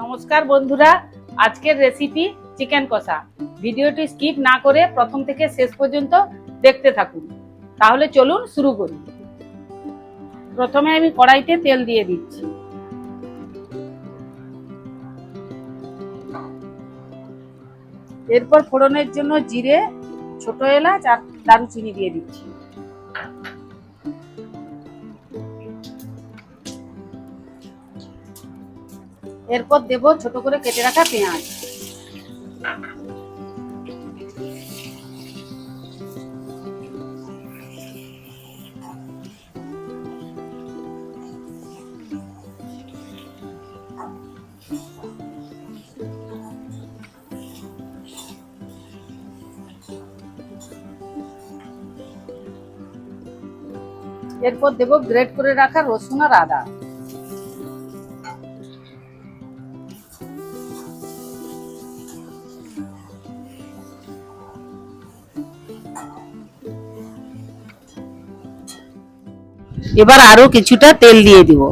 নমস্কার বন্ধুরা, আজকের রেসিপি চিকেন কষা। ভিডিওটি স্কিপ না করে প্রথম থেকে শেষ পর্যন্ত দেখতে থাকুন। তাহলে চলুন শুরু করি। প্রথমে আমি কড়াইতে তেল দিয়ে দিচ্ছি। এরপর ফোড়নের জন্য জিরে, ছোট এলাচ আর দারুচিনি দিয়ে দিচ্ছি। এরপর দেব ছোট করে কেটে রাখা পেঁয়াজ। এরপর দেব গ্রেট করে রাখা রসুন আর আদা। এবার আরও কিছুটা তেল দিয়ে দিব।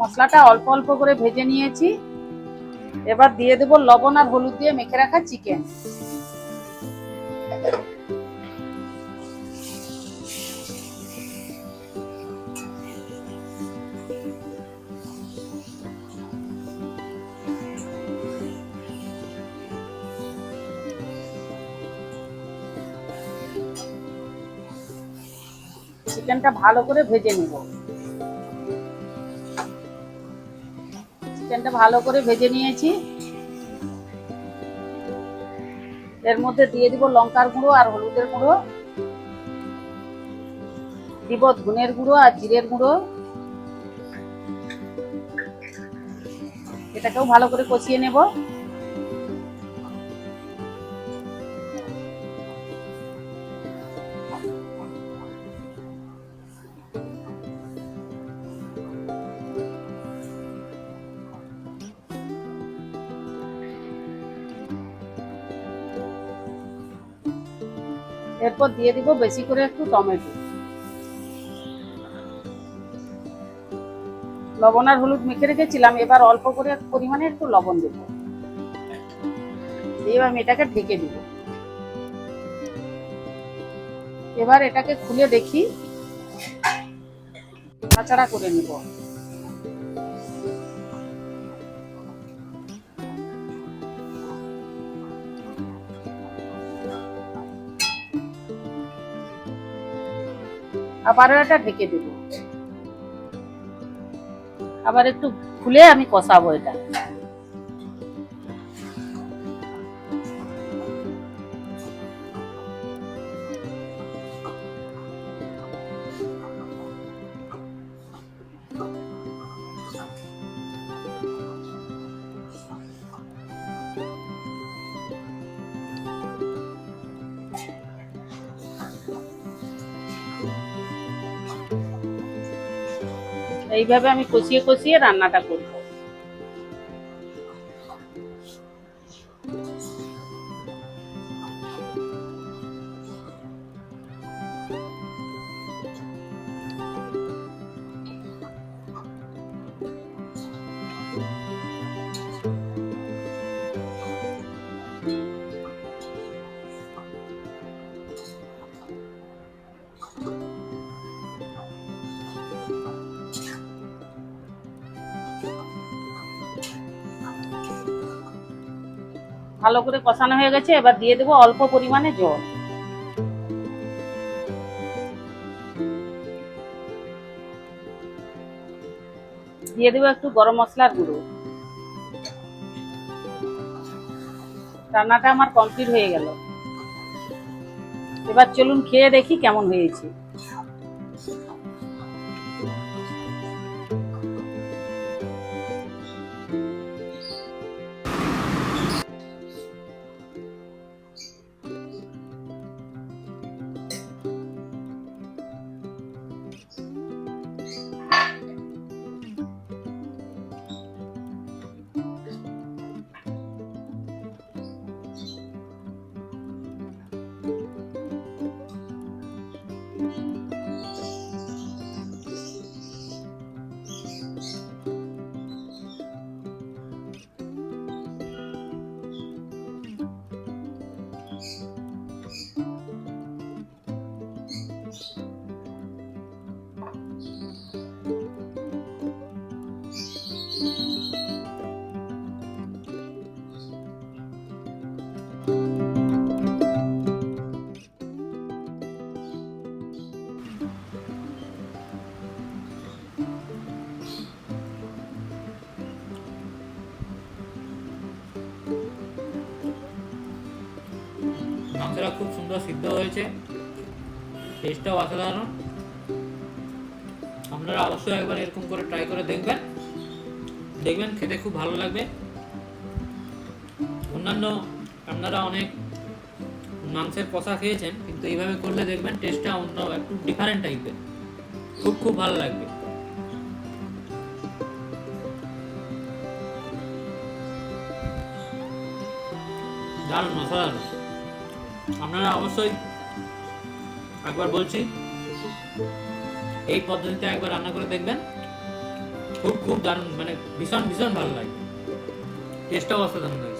মশলাটা অল্প অল্প করে ভেজে নিয়েছি। এবার দিয়ে দেব লবণ আর হলুদ দিয়ে মেখে রাখা চিকেন। চিকেনটা ভালো করে ভেজে নেব। চিকেনটা ভালো করে ভেজে নিয়েছি। এর মধ্যে দিয়ে দিব লঙ্কার গুঁড়ো আর হলুদের গুঁড়ো। দিব ধনের গুঁড়ো আর জিরের গুঁড়ো। এটাকেও ভালো করে কষিয়ে নেব। এরপর দিয়ে দিব বেশি করে একটু টমেটো। লবণ আর হলুদ মেখে রেখেছিলাম, এবার অল্প করে পরিমাণে একটু লবণ দেব। দিয়ে আমি এটাকে ঢেকে দিব। এবার এটাকে খুলে দেখি। নাড়াচাড়া করে নিব। আবারও এটা ঢেকে দেব। আবার একটু খুলে আমি কষাবো এটা। এইভাবে আমি কষিয়ে কষিয়ে রান্নাটা করব। ভালো করে কষানো হয়ে গেছে, এবার দিয়ে দেবো অল্প পরিমাণে জল। দিয়ে দেবো একটু গরম মশলার গুঁড়ো। রান্নাটা আমার কমপ্লিট হয়ে গেল। এবার চলুন খেয়ে দেখি কেমন হয়েছে। মাংসটা খুব সুন্দর সিদ্ধ হয়েছে। টেস্টটাও অসাধারণ। আপনারা অবশ্যই একবার এরকম করে ট্রাই করে দেখবেন। দেখবেন খেতে খুব ভালো লাগবে। অন্যান্য আপনারা অনেক মাংসের কষা খেয়েছেন, কিন্তু এইভাবে করলে দেখবেন টেস্টটা অন্য একটু ডিফারেন্ট টাইপের খুব খুব ভালো লাগবে। দারুণ, অসাধারণ। আপনারা অবশ্যই একবার বলছি, এই পদ্ধতিতে একবার রান্না করে দেখবেন। খুব খুব দারুণ মানে ভীষণ ভীষণ ভালো লাগে। টেস্টটাও অসাধারণ লাগে।